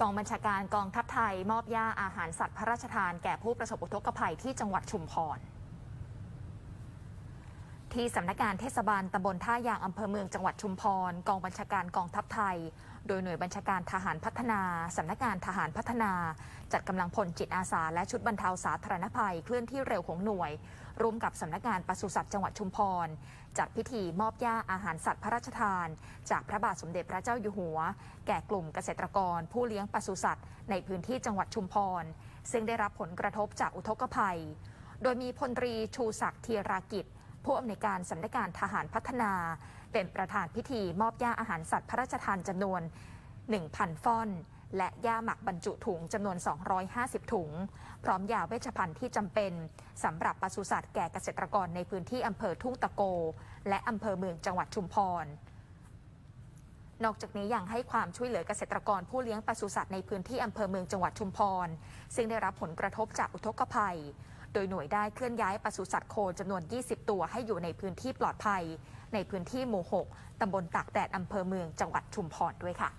กองบัญชาการกองทัพไทย มอบยาอาหารสัตว์พระราชทานแก่ผู้ประสบอุทกภัยที่จังหวัดชุมพร ที่สำนักงานเทศบาลตำบลท่ายางอำเภอเมืองจังหวัดชุมพร กองบัญชาการกองทัพไทย โดยหน่วยบัญชาการทหารพัฒนาสำนักงานทหารพัฒนา จัดกำลังพลจิตอาสา และชุดบรรเทาสาธารณภัยเคลื่อนที่เร็วของหน่วย ร่วมกับสำนักงานปศุสัตว์จังหวัดชุมพร จัดพิธีมอบย่าอาหารสัตว์พระราชทาน จากพระบาทสมเด็จพระเจ้าอยู่หัว แก่กลุ่มเกษตรกร ผู้เลี้ยงปศุสัตว์ในพื้นที่จังหวัดชุมพร ซึ่งได้รับผลกระทบจากอุทกภัย โดยมีพลตรีชูศักดิ์ธีรากิจ ผู้อำนวยการสำนักงานทหารพัฒนา เป็นประธานพิธีมอบย่าอาหารสัตว์พระราชทานจำนวน 1,000 ฟ่อน และย่าหมักบรรจุถุงจำนวน 250 ถุง พร้อมยาเวชภัณฑ์ที่จำเป็นสำหรับปศุสัตว์แก่เกษตรกรในพื้นที่อำเภอทุ่งตะโก และอำเภอเมืองจังหวัดชุมพรนอกจากนี้ยังให้ความช่วยเหลือเกษตรกรผู้เลี้ยงปศุสัตว์ในพื้นที่อำเภอเมืองจังหวัดชุมพร ซึ่งได้รับผลกระทบจากอุทกภัย โดยหน่วยได้เคลื่อนย้ายปศุสัตว์โคจำนวน 20 ตัวให้อยู่ในพื้นที่ปลอดภัย ในพื้นที่หมู่ 6 ตำบลตากแดดอำเภอเมืองจังหวัดชุมพรด้วยค่ะ